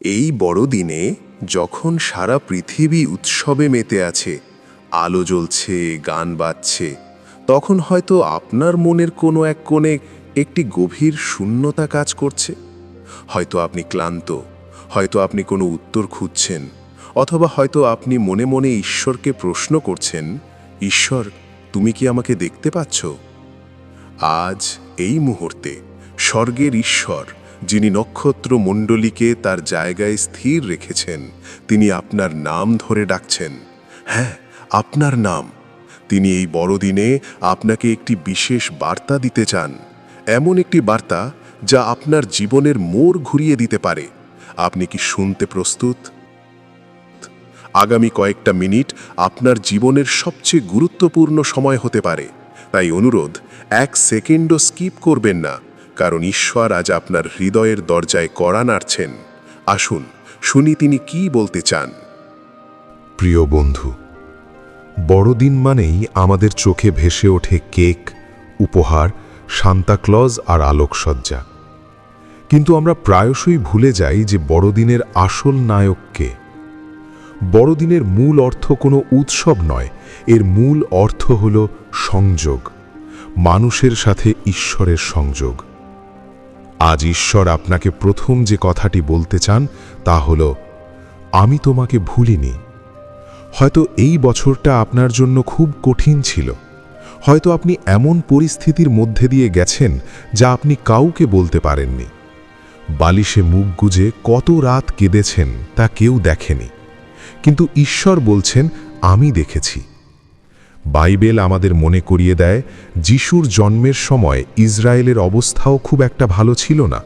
এই বড়দিনে যখন সারা পৃথিবী উৎসবে মেতে আছে, আলো জ্বলছে, গান বাজছে, তখন হয়তো আপনার মনের কোনো এক কোণে একটি গভীর শূন্যতা কাজ করছে। হয়তো আপনি ক্লান্ত, হয়তো আপনি কোনো উত্তর খুঁজছেন, অথবা হয়তো আপনি মনে মনে ঈশ্বরকে প্রশ্ন করছেন, ঈশ্বর, তুমি কি আমাকে দেখতে পাচ্ছ? আজ এই মুহূর্তে স্বর্গের ঈশ্বর যিনি নক্ষত্র মণ্ডলীকে তার জায়গায় স্থির রেখেছেন, তিনি আপনার নাম ধরে ডাকছেন। হ্যাঁ আপনার নাম। তিনি এই বড়দিনে আপনাকে একটি বিশেষ বার্তা দিতে চান। এমন একটি বার্তা যা আপনার জীবনের মোড় ঘুরিয়ে দিতে পারে। আপনি কি শুনতে প্রস্তুত? আগামী কয়েকটা মিনিট আপনার জীবনের সবচেয়ে গুরুত্বপূর্ণ সময় হতে পারে। তাই অনুরোধ, এক সেকেন্ডও স্কিপ করবেন না। কারণ ঈশ্বর আজ আপনার হৃদয়ের দরজায় কড়া নাড়ছেন। আসুন, শুনি তিনি কি বলতে চান। প্রিয় বন্ধু, বড়দিন মানেই আমাদের চোখে ভেসে ওঠে কেক, উপহার, সান্তাক্লজ আর আলোকসজ্জা। কিন্তু আমরা প্রায়শই ভুলে যাই যে বড়দিনের আসল নায়ককে বড়দিনের মূল অর্থ কোনো উৎসব নয়, এর মূল অর্থ হল সংযোগ, মানুষের সাথে ঈশ্বরের সংযোগ। আজ ঈশ্বর আপনাকে প্রথম যে কথাটি বলতে চান তা হল, আমি তোমাকে ভুলিনি। হয়তো এই বছরটা আপনার জন্য খুব কঠিন ছিল। হয়তো আপনি এমন পরিস্থিতির মধ্যে দিয়ে গেছেন যা আপনি কাউকে বলতে পারেননি। বালিশে মুখ গুজে কত রাত কেঁদেছেন তা কেউ দেখেনি। কিন্তু ঈশ্বর বলছেন, আমি দেখেছি। বাইবেল আমাদের মনে করিয়ে দেয়, যিশুর জন্মের সময় ইসরায়েলের অবস্থাও খুব একটা ভালো ছিল না।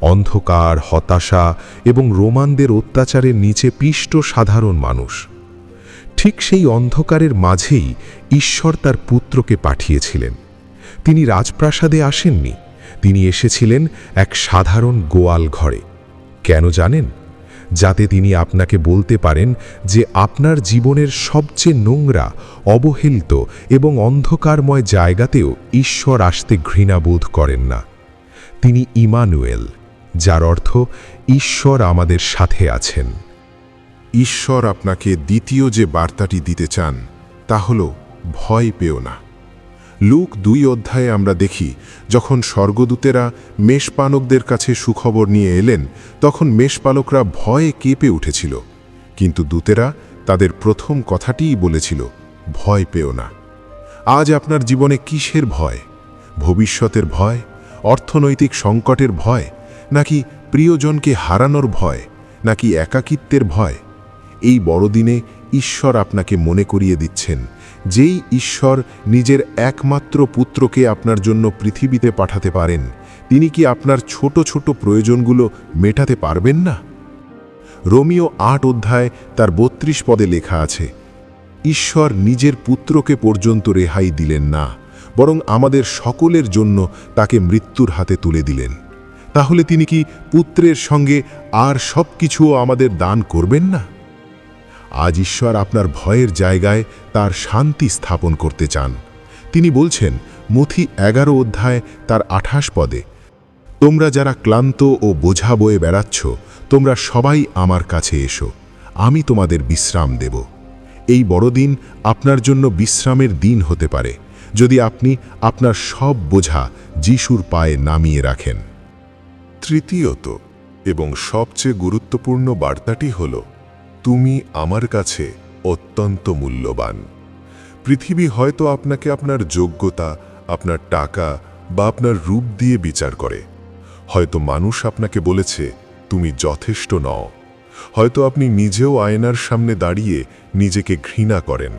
অন্ধকার, হতাশা এবং রোমানদের অত্যাচারের নিচে পিষ্ট সাধারণ মানুষ। ঠিক সেই অন্ধকারের মাঝেই ঈশ্বর তার পুত্রকে পাঠিয়েছিলেন। তিনি রাজপ্রাসাদে আসেননি, তিনি এসেছিলেন এক সাধারণ গোয়াল ঘরে। কেন জানেন? যাতে তিনি আপনাকে বলতে পারেন যে আপনার জীবনের সবচেয়ে নোংরা, অবহেলিত এবং অন্ধকারময় জায়গাতেও ঈশ্বর আসতে ঘৃণাবোধ করেন না। তিনি ইমানুয়েল, যার অর্থ ঈশ্বর আমাদের সাথে আছেন। ঈশ্বর আপনাকে দ্বিতীয় যে বার্তাটি দিতে চান, তা হল ভয় পেও না। লুক দুই অধ্যায়ে আমরা দেখি, যখন স্বর্গদূতেরা মেষপালকদের কাছে সুখবর নিয়ে এলেন, তখন মেষপালকরা ভয়ে কেঁপে উঠেছিল। কিন্তু দূতেরা তাদের প্রথম কথাটিই বলেছিল, ভয় পেও না। আজ আপনার জীবনে কিসের ভয়? ভবিষ্যতের ভয়? অর্থনৈতিক সংকটের ভয়? নাকি প্রিয়জনকে হারানোর ভয়? নাকি একাকিত্বের ভয়? এই বড়দিনে ঈশ্বর আপনাকে মনে করিয়ে দিচ্ছেন যেই ঈশ্বর নিজের একমাত্র পুত্রকে আপনার জন্য পৃথিবীতে পাঠাতে পারেন, তিনি কি আপনার ছোট ছোট প্রয়োজনগুলো মেটাতে পারবেন না? রোমিও আট অধ্যায় তার বত্রিশ পদে লেখা আছে, ঈশ্বর নিজের পুত্রকে পর্যন্ত রেহাই দিলেন না, বরং আমাদের সকলের জন্য তাকে মৃত্যুর হাতে তুলে দিলেন। তাহলে তিনি কি পুত্রের সঙ্গে আর সব কিছুও আমাদের দান করবেন না? আজ ঈশ্বর আপনার ভয়ের জায়গায় তার শান্তি স্থাপন করতে চান। তিনি বলছেন, মথি এগারো অধ্যায় তার আঠাশ পদে, তোমরা যারা ক্লান্ত ও বোঝা বয়ে বেড়াচ্ছ, তোমরা সবাই আমার কাছে এসো, আমি তোমাদের বিশ্রাম দেব। এই বড়দিন আপনার জন্য বিশ্রামের দিন হতে পারে, যদি আপনি আপনার সব বোঝা যিশুর পায়ে নামিয়ে রাখেন। তৃতীয়ত এবং সবচেয়ে গুরুত্বপূর্ণ বার্তাটি হল তুমি আমার কাছে অত্যন্ত মূল্যবান। পৃথিবী হয়তো আপনাকে আপনার যোগ্যতা, আপনার টাকা বা আপনার রূপ দিয়ে বিচার করে। হয়তো মানুষ আপনাকে বলেছে, তুমি যথেষ্ট নও। হয়তো আপনি নিজেও আয়নার সামনে দাঁড়িয়ে নিজেকে ঘৃণা করেন।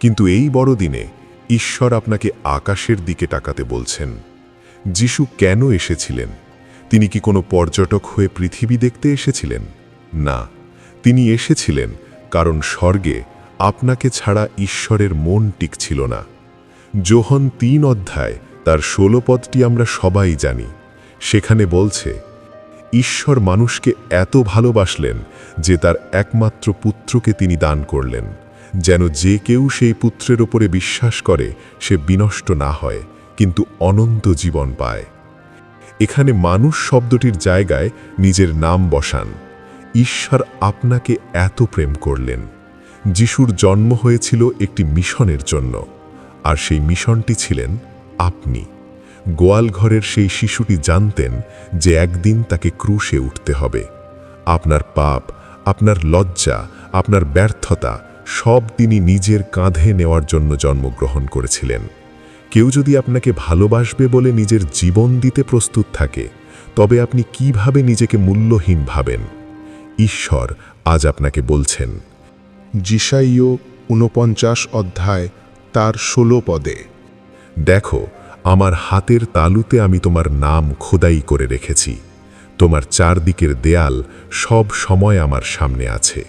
কিন্তু এই বড়দিনে ঈশ্বর আপনাকে আকাশের দিকে তাকাতে বলছেন, যিশু কেন এসেছিলেন? তিনি কি কোনো পর্যটক হয়ে পৃথিবী দেখতে এসেছিলেন? না। তিনি এসেছিলেন, কারণ স্বর্গে আপনাকে ছাড়া ঈশ্বরের মন টিকছিল না। যোহন তিন অধ্যায়, তার ষোলো পদটি আমরা সবাই জানি। সেখানে বলছে, ঈশ্বর মানুষকে এত ভালোবাসলেন যে তার একমাত্র পুত্রকে তিনি দান করলেন, যেন যে কেউ সেই পুত্রের ওপরে বিশ্বাস করে সে বিনষ্ট না হয়, কিন্তু অনন্ত জীবন পায়। এখানে মানুষ শব্দটির জায়গায় নিজের নাম বসান। ঈশ্বর আপনাকে এত প্রেম করলেন। যিশুর জন্ম হয়েছিল একটি মিশনের জন্য, আর সেই মিশনটি ছিলেন আপনি। গোয়ালঘরের সেই শিশুটি জানতেন যে একদিন তাকে ক্রুশে উঠতে হবে। আপনার পাপ, আপনার লজ্জা, আপনার ব্যর্থতা সব তিনি নিজের কাঁধে নেওয়ার জন্য জন্মগ্রহণ করেছিলেন। কেউ যদি আপনাকে ভালোবাসবে বলে নিজের জীবন দিতে প্রস্তুত থাকে, তবে আপনি কীভাবে নিজেকে মূল্যহীন ভাবেন? ঈশ্বর আজ আপনাকে বলছেন। জিসাইও ঊনপঞ্চাশ অধ্যায়, তার ষোলো পদে, দেখো, আমার হাতের তালুতে আমি তোমার নাম খোদাই করে রেখেছি। তোমার চারদিকের দেয়াল সব সময় আমার সামনে আছে।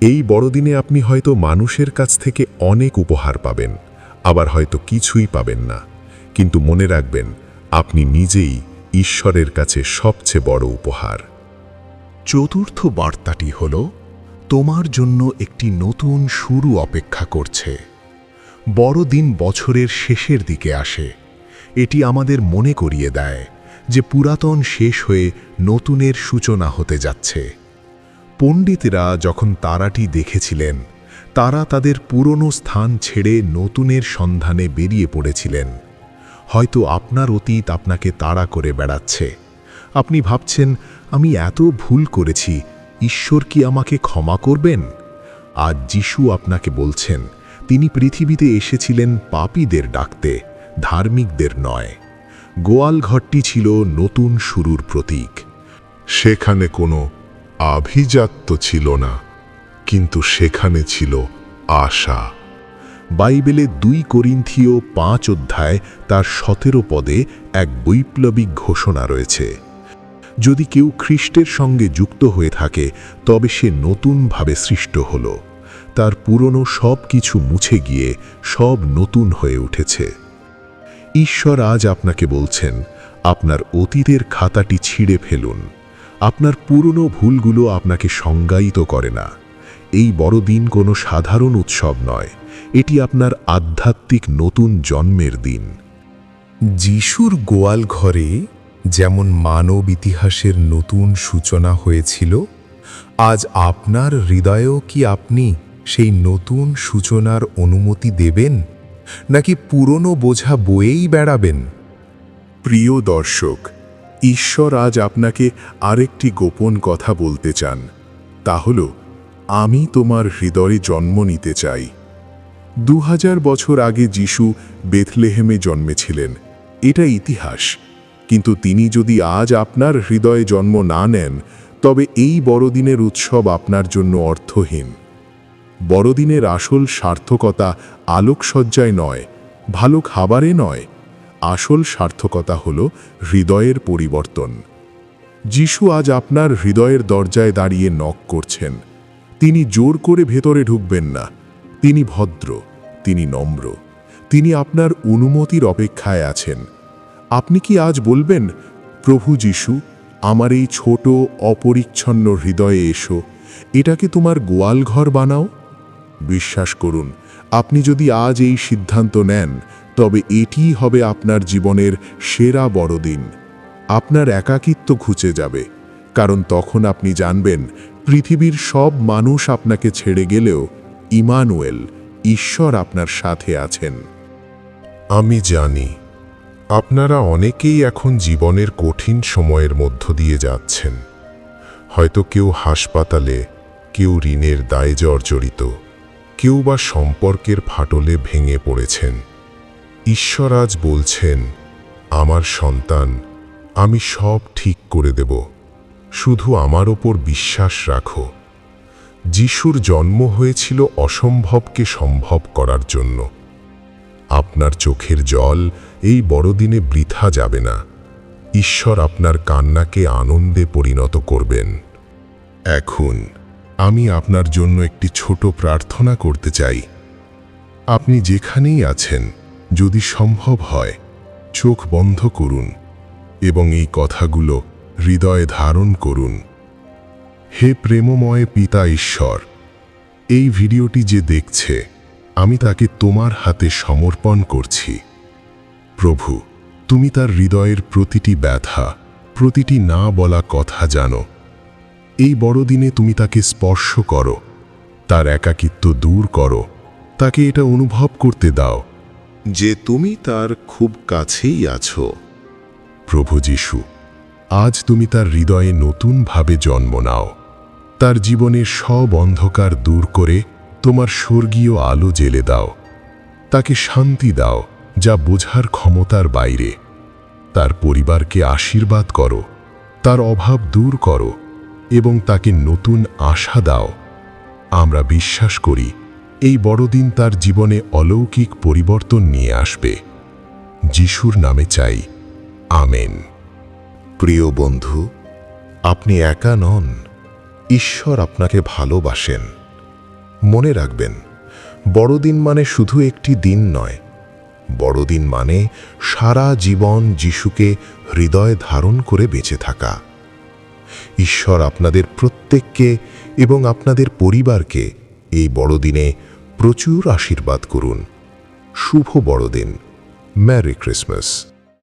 এই বড়দিনে আপনি হয়তো মানুষের কাছ থেকে অনেক উপহার পাবেন, আবার হয়তো কিছুই পাবেন না। কিন্তু মনে রাখবেন, আপনি নিজেই ঈশ্বরের কাছে সবচেয়ে বড় উপহার। চতুর্থ বার্তাটি হল, তোমার জন্য একটি নতুন শুরু অপেক্ষা করছে। বড়দিন বছরের শেষের দিকে আসে। এটি আমাদের মনে করিয়ে দেয় যে পুরাতন শেষ হয়ে নতুনের সূচনা হতে যাচ্ছে। পণ্ডিতরা যখন তারাটি দেখেছিলেন, তারা তাদের পুরনো স্থান ছেড়ে নতুনের সন্ধানে বেরিয়ে পড়েছিলেন। হয়তো আপনার অতীত আপনাকে তাড়া করে বেড়াচ্ছে। আপনি ভাবছেন আমি এত ভুল করেছি, ঈশ্বর কি আমাকে ক্ষমা করবেন? আজ যিশু আপনাকে বলছেন, তিনি পৃথিবীতে এসেছিলেন পাপীদের ডাকতে, ধার্মিকদের নয়। গোয়াল ঘরটি ছিল নতুন শুরুর প্রতীক। সেখানে কোনো আভিজাত্য ছিল না, কিন্তু সেখানে ছিল আশা। বাইবেলে দুই করিন্থীয় পাঁচ অধ্যায় তার সতেরো পদে এক বৈপ্লবিক ঘোষণা রয়েছে। যদি কেউ খ্রিস্টের সঙ্গে যুক্ত হয়ে থাকে, তবে সে নতুনভাবে সৃষ্ট হল। তার পুরনো সব কিছু মুছে গিয়ে সব নতুন হয়ে উঠেছে। ঈশ্বর আজ আপনাকে বলছেন, আপনার অতীতের খাতাটি ছিঁড়ে ফেলুন। আপনার পুরনো ভুলগুলো আপনাকে সংজ্ঞায়িত করে না। এই বড়দিন কোনো সাধারণ উৎসব নয়। এটি আপনার আধ্যাত্মিক নতুন জন্মের দিন। যিশুর গোয়াল ঘরে যেমন মানব ইতিহাসের নতুন সূচনা হয়েছিল, আজ আপনার হৃদয়েও কি আপনি সেই নতুন সূচনার অনুমতি দেবেন, নাকি পুরনো বোঝা বয়েই বেড়াবেন? প্রিয় দর্শক, ঈশ্বর আজ আপনাকে আরেকটি গোপন কথা বলতে চান। তা হল, আমি তোমার হৃদয়ে জন্ম নিতে চাই। দু হাজার বছর আগে যিশু বেথলেহেমে জন্মেছিলেন। এটা ইতিহাস। কিন্তু তিনি যদি আজ আপনার হৃদয়ে জন্ম না নেন, তবে এই বড়দিনের উৎসব আপনার জন্য অর্থহীন। বড়দিনের আসল সার্থকতা আলোকসজ্জায় নয়, ভালো খাবারে নয়, আসল সার্থকতা হল হৃদয়ের পরিবর্তন। যিশু আজ আপনার হৃদয়ের দরজায় দাঁড়িয়ে নক করছেন। তিনি জোর করে ভেতরে ঢুকবেন না। তিনি ভদ্র, তিনি নম্র। তিনি আপনার অনুমতির অপেক্ষায় আছেন। আপনি কি আজ বলবেন, প্রভু যিশু, আমার এই ছোট অপরিচ্ছন্ন হৃদয়ে এসো, এটাকে তোমার গোয়ালঘর বানাও বিশ্বাস করুন, আপনি যদি আজ এই সিদ্ধান্ত নেন, তবে এটিই হবে আপনার জীবনের সেরা বড়দিন। আপনার একাকিত্ব ঘুচে যাবে, কারণ তখন আপনি জানবেন, পৃথিবীর সব মানুষ আপনাকে ছেড়ে গেলেও ইমানুয়েল, ঈশ্বর আপনার সাথে আছেন। আমি জানি আপনারা অনেকেই এখন জীবনের কঠিন সময়ের মধ্য দিয়ে যাচ্ছেন। হয়তো কেউ হাসপাতালে, কেউ ঋণের দায় জর্জরিত, কেউ বা সম্পর্কের ফাটলে ভেঙে পড়েছেন। ঈশ্বর আজ বলছেন, আমার সন্তান, আমি সব ঠিক করে দেব। শুধু আমার ওপর বিশ্বাস রাখো। যিশুর জন্ম হয়েছিল অসম্ভবকে সম্ভব করার জন্য। আপনার চোখের জল এই বড়দিনে বৃথা যাবে না। ঈশ্বর আপনার কান্নাকে আনন্দে পরিণত করবেন। এখন আমি আপনার জন্য একটি ছোট প্রার্থনা করতে চাই। আপনি যেখানেই আছেন, যদি সম্ভব হয়, চোখ বন্ধ করুন এবং এই কথাগুলো হৃদয়ে ধারণ করুন। হে প্রেমময় পিতা ঈশ্বর, এই ভিডিওটি যে দেখছে, আমি তাকে তোমার হাতে সমর্পণ করছি। প্রভু, তুমি তার হৃদয়ের প্রতিটি ব্যথা, প্রতিটি না বলা কথা জানো। এই বড়দিনে তুমি তাকে স্পর্শ করো, তার একাকিত্ব দূর করো, তাকে এটা অনুভব করতে দাও যে তুমি তার খুব কাছেই আছো। প্রভু যিশু, আজ তুমি তার হৃদয়ে নতুনভাবে জন্ম নাও। তার জীবনের সব অন্ধকার দূর করে তোমার স্বর্গীয় আলো জেলে দাও। তাকে শান্তি দাও। যা বোঝার ক্ষমতার বাইরে। তার পরিবারকে আশীর্বাদ করো, তার অভাব দূর করো এবং তাকে নতুন আশা দাও। আমরা বিশ্বাস করি, এই বড়দিন তার জীবনে অলৌকিক পরিবর্তন নিয়ে আসবে। যিশুর নামে চাই, আমেন। প্রিয় বন্ধু, আপনি একা নন, ঈশ্বর আপনাকে ভালোবাসেন। মনে রাখবেন, বড়দিন মানে শুধু একটি দিন নয় বড়দিন মানে সারা জীবন যিশুকে হৃদয় ধারণ করে বেঁচে থাকা। ঈশ্বর আপনাদের প্রত্যেককে এবং আপনাদের পরিবারকে এই বড়দিনে প্রচুর আশীর্বাদ করুন। শুভ বড়দিন। Merry Christmas.